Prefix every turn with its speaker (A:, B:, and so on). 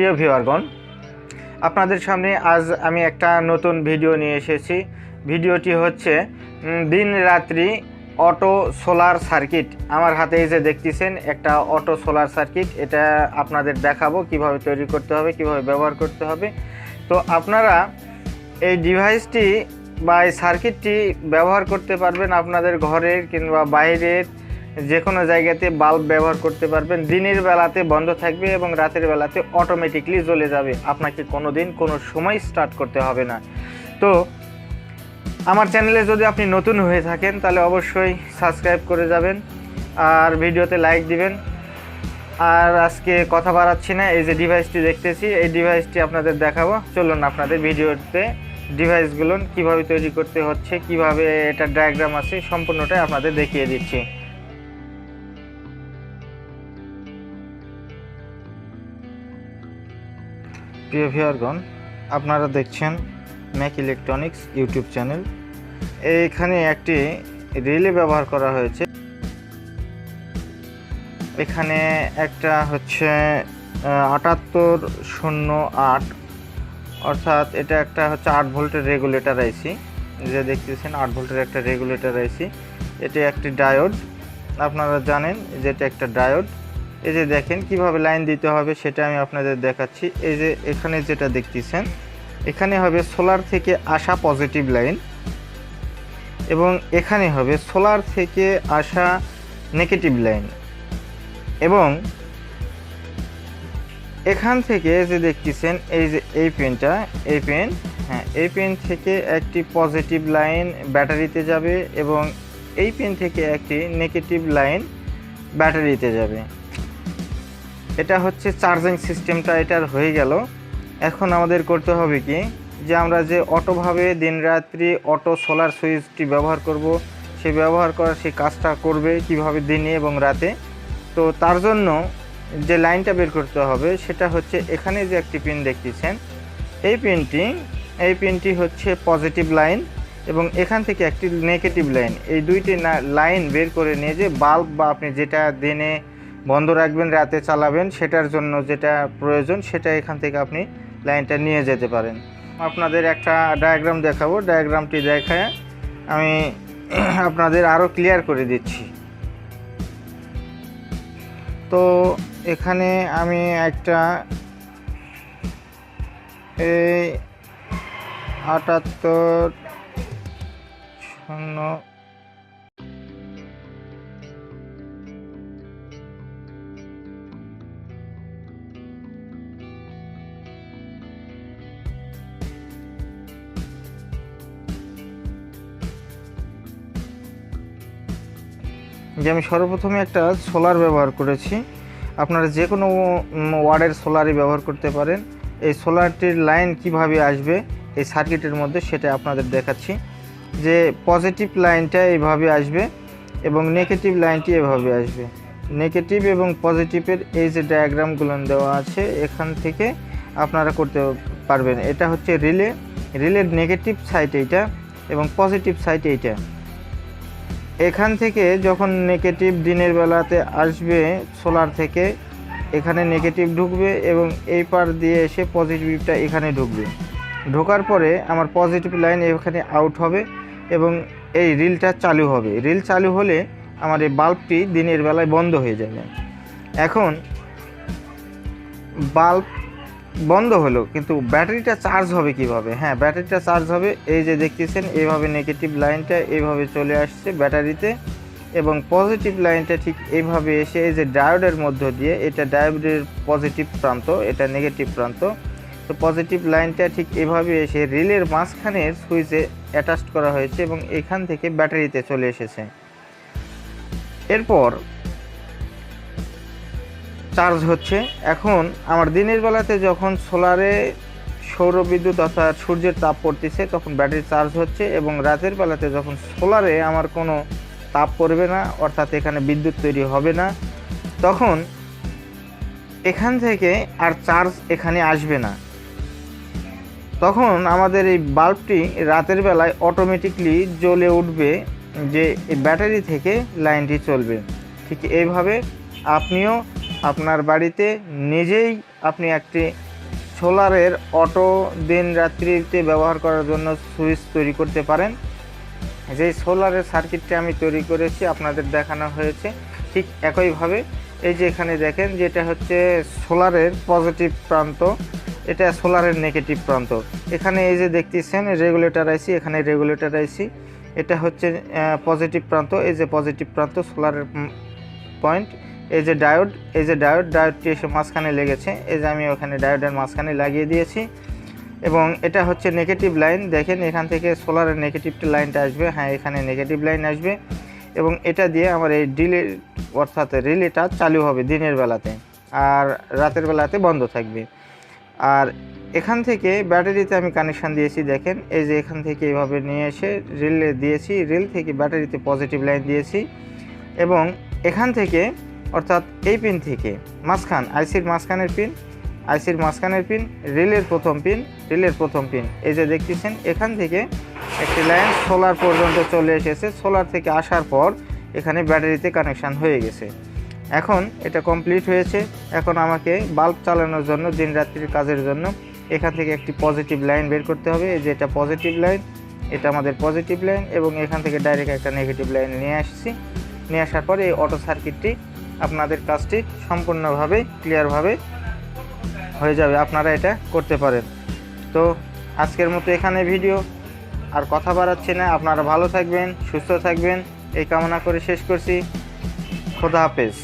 A: প্রিয় ভিউয়ারগণ, আপনাদের সামনে আজ আমি একটা নতুন ভিডিও নিয়ে এসেছি। ভিডিওটি হচ্ছে দিন রাত্রি অটো সোলার সার্কিট। আমার হাতে যে দেখতেছেন, একটা অটো সোলার সার্কিট। এটা আপনাদের দেখাবো, কীভাবে তৈরি করতে হবে, কীভাবে ব্যবহার করতে হবে। তো আপনারা এই ডিভাইসটি বা এই সার্কিটটি ব্যবহার করতে পারবেন আপনাদের ঘরের কিংবা বাইরের যে কোনো জায়গাতে বাল্ব ব্যবহার করতে পারবেন। দিনের বেলাতে বন্ধ থাকবে এবং রাতের বেলাতে অটোমেটিকলি জ্বলে যাবে। আপনাকে কোনো দিন কোনো সময় স্টার্ট করতে হবে না। তো, আমার চ্যানেলে যদি আপনি নতুন হয়ে থাকেন, তাহলে অবশ্যই সাবস্ক্রাইব করে যাবেন আর ভিডিওতে লাইক দিবেন। আর আজকে কথা বাড়াচ্ছি না, এই যে ডিভাইসটি দেখতেছি, এই ডিভাইসটি আপনাদের দেখাবো। চলুন আপনাদের ভিডিওতে ডিভাইসগুলো কীভাবে তৈরি করতে হচ্ছে, কীভাবে এটা ডায়াগ্রাম আছে, সম্পূর্ণটাই আপনাদের দেখিয়ে দিচ্ছি। প্রিয় ভিউয়ারগণ, আপনারা দেখছেন ম্যাক ইলেকট্রনিক্স ইউটিউব চ্যানেল। এইখানে একটি রিলে ব্যবহার করা হয়েছে। এখানে একটা হচ্ছে আটাত্তর শূন্য আট, অর্থাৎ এটা একটা হচ্ছে আট ভোল্টের রেগুলেটর আইসি। যে দেখতেছেন, আট ভোল্টের একটা রেগুলেটর আইসি। এটি একটি ডায়োড। আপনারা জানেন যে এটা একটা ডায়োড। এই যে দেখেন, কীভাবে লাইন দিতে হবে সেটা আমি আপনাদের দেখাচ্ছি। এই যে এখানে যেটা দেখতেছেন, এখানে হবে সোলার থেকে আসা পজিটিভ লাইন এবং এখানে হবে সোলার থেকে আসা নেগেটিভ লাইন এবং এখান থেকে যে দেখতেছেন, এই যে এই পেনটা, এই পেন হ্যাঁ এই পেন থেকে একটি পজিটিভ লাইন ব্যাটারিতে যাবে এবং এই পেন থেকে একটি নেগেটিভ লাইন ব্যাটারিতে যাবে। এটা হচ্ছে চার্জিং সিস্টেমটা এটার হয়ে গেল। এখন আমাদের করতে হবে কি? যে আমরা যে অটোভাবে দিনরাত্রি অটো সোলার সুইচটি ব্যবহার করব, সে ব্যবহার করার সেই কাজটা করবে কীভাবে দিনে এবং রাতে। তো তার জন্য যে লাইনটা বের করতে হবে, সেটা হচ্ছে এখানে যে একটি পিন দেখতেছেন, এই পিনটি এই পিনটি হচ্ছে পজিটিভ লাইন এবং এখান থেকে একটি নেগেটিভ লাইন। এই দুইটি লাইন বের করে নিয়ে যে বাল্ব বা আপনি যেটা দিনে বন্ধ রাখবেন, রাতে চালাবেন, সেটার জন্য যেটা প্রয়োজন সেটা এখান থেকে আপনি লাইনটা নিয়ে যেতে পারেন। আপনাদের একটা ডায়াগ্রাম দেখাবো ডায়াগ্রামটি দেখায় আমি আপনাদের আরও ক্লিয়ার করে দিচ্ছি। তো এখানে আমি একটা এই আটাত্তর শূন্য যে আমি সর্বপ্রথমে একটা সোলার ব্যবহার করেছি। আপনারা যে কোনো ওয়ার্ডের সোলারই ব্যবহার করতে পারেন। এই সোলারটির লাইন কীভাবে আসবে, এই সার্কিটের মধ্যে সেটা আপনাদের দেখাচ্ছি। যে পজিটিভ লাইনটা এইভাবে আসবে এবং নেগেটিভ লাইনটি এভাবে আসবে। নেগেটিভ এবং পজিটিভের এই যে ডায়াগ্রামগুলো দেওয়া আছে, এখান থেকে আপনারা করতে পারবেন। এটা হচ্ছে রিলে, রিলের নেগেটিভ সাইড এইটা এবং পজিটিভ সাইড এইটা। এখান থেকে যখন নেগেটিভ দিনের বেলাতে আসবে সোলার থেকে, এখানে নেগেটিভ ঢুকবে এবং এই পার দিয়ে এসে পজিটিভটা এখানে ঢুকবে। ঢোকার পরে আমার পজিটিভ লাইন এখানে আউট হবে এবং এই রিলটা চালু হবে। রিল চালু হলে আমার এই বাল্বটি দিনের বেলায় বন্ধ হয়ে যাবে। এখন বাল্ব বন্ধ হলো, কিন্তু ব্যাটারিটা চার্জ হবে কীভাবে? হ্যাঁ ব্যাটারিটা চার্জ হবে, এই যে দেখতেছেন এইভাবে নেগেটিভ লাইনটা এইভাবে চলে আসছে ব্যাটারিতে এবং পজিটিভ লাইনটা ঠিক এইভাবে এসে এই যে ডায়োডের মধ্য দিয়ে, এটা ডায়োডের পজিটিভ প্রান্ত, এটা নেগেটিভ প্রান্ত, তো পজিটিভ লাইনটা ঠিক এভাবে এসে রিলের মাঝখানের সুইচে অ্যাটাচ করা হয়েছে এবং এখান থেকে ব্যাটারিতে চলে এসেছে। এরপর চার্জ হচ্ছে। এখন আমার দিনের বেলাতে যখন সোলারে সৌর বিদ্যুৎ অর্থাৎ সূর্যের তাপ পড়তেছে, তখন ব্যাটারি চার্জ হচ্ছে এবং রাতের বেলাতে যখন সোলারে আমার কোনো তাপ পড়বে না, অর্থাৎ এখানে বিদ্যুৎ তৈরি হবে না, তখন এখান থেকে আর চার্জ এখানে আসবে না। তখন আমাদের এই বাল্বটি রাতের বেলায় অটোমেটিকলি জ্বলে উঠবে যে ব্যাটারি থেকে লাইনটি চলবে। ঠিক এইভাবে আপনিও আপনার বাড়িতে নিজেই আপনি একটি সোলারের অটো দিন রাত্রিতে ব্যবহার করার জন্য সুইচ তৈরি করতে পারেন। যেই সোলারের সার্কিটটি আমি তৈরি করেছি, আপনাদের দেখানো হয়েছে ঠিক একইভাবে। এই যে এখানে দেখেন যেটা হচ্ছে সোলারের পজিটিভ প্রান্ত, এটা সোলারের নেগেটিভ প্রান্ত। এখানে এই যে দেখতেছেন রেগুলেটর আইসি এখানে রেগুলেটর আইসি এটা হচ্ছে পজিটিভ প্রান্ত। এই যে পজিটিভ প্রান্ত, সোলারের পয়েন্ট। এই যে ডায়োড, এই যে ডায়োড, ডায়োডটি এসে মাঝখানে লেগেছে। এই যে আমি ওখানে ডায়োডের মাঝখানে লাগিয়ে দিয়েছি। এবং এটা হচ্ছে নেগেটিভ লাইন। দেখেন, এখান থেকে সোলারের নেগেটিভ লাইনটা আসবে। হ্যাঁ এখানে নেগেটিভ লাইন আসবে। এবং এটা দিয়ে আমার এই ডিলে, অর্থাৎ রিলেটা চালু হবে দিনের বেলাতে। আর রাতের বেলাতে বন্ধ থাকবে। আর এখান থেকে ব্যাটারিতে আমি কানেকশান দিয়েছি, দেখেন। এই যে এখান থেকে এইভাবে নিয়ে এসে রিলে দিয়েছি। রিল থেকে ব্যাটারিতে পজিটিভ লাইন দিয়েছি। এবং এখান থেকে অর্থাৎ এই পিন থেকে মাঝখান আইসির মাঝখানের পিন আইসির মাঝখানের পিন রেলের প্রথম পিন রেলের প্রথম পিন এই যে দেখতেছেন, এখান থেকে একটি লাইন সোলার পর্যন্ত চলে এসেছে। সোলার থেকে আসার পর এখানে ব্যাটারিতে কানেকশান হয়ে গেছে। এখন এটা কমপ্লিট হয়েছে। এখন আমাকে বাল্ব চালানোর জন্য, দিন রাত্রির কাজের জন্য এখান থেকে একটি পজিটিভ লাইন বের করতে হবে। এই যে এটা পজিটিভ লাইন এটা আমাদের পজিটিভ লাইন এবং এখান থেকে ডাইরেক্ট একটা নেগেটিভ লাইন নিয়ে আসছি। নিয়ে আসার পর এই অটো সার্কিটটি আপনাদের কাজটি সম্পূর্ণভাবে ক্লিয়ারভাবে হয়ে যাবে, আপনারা এটা করতে পারেন। তো আজকের মতো এখানে ভিডিও, আর কথা বাড়াচ্ছি না, আপনারা ভালো থাকবেন, সুস্থ থাকবেন, এই কামনা করে শেষ করছি। খোদা হাফেজ।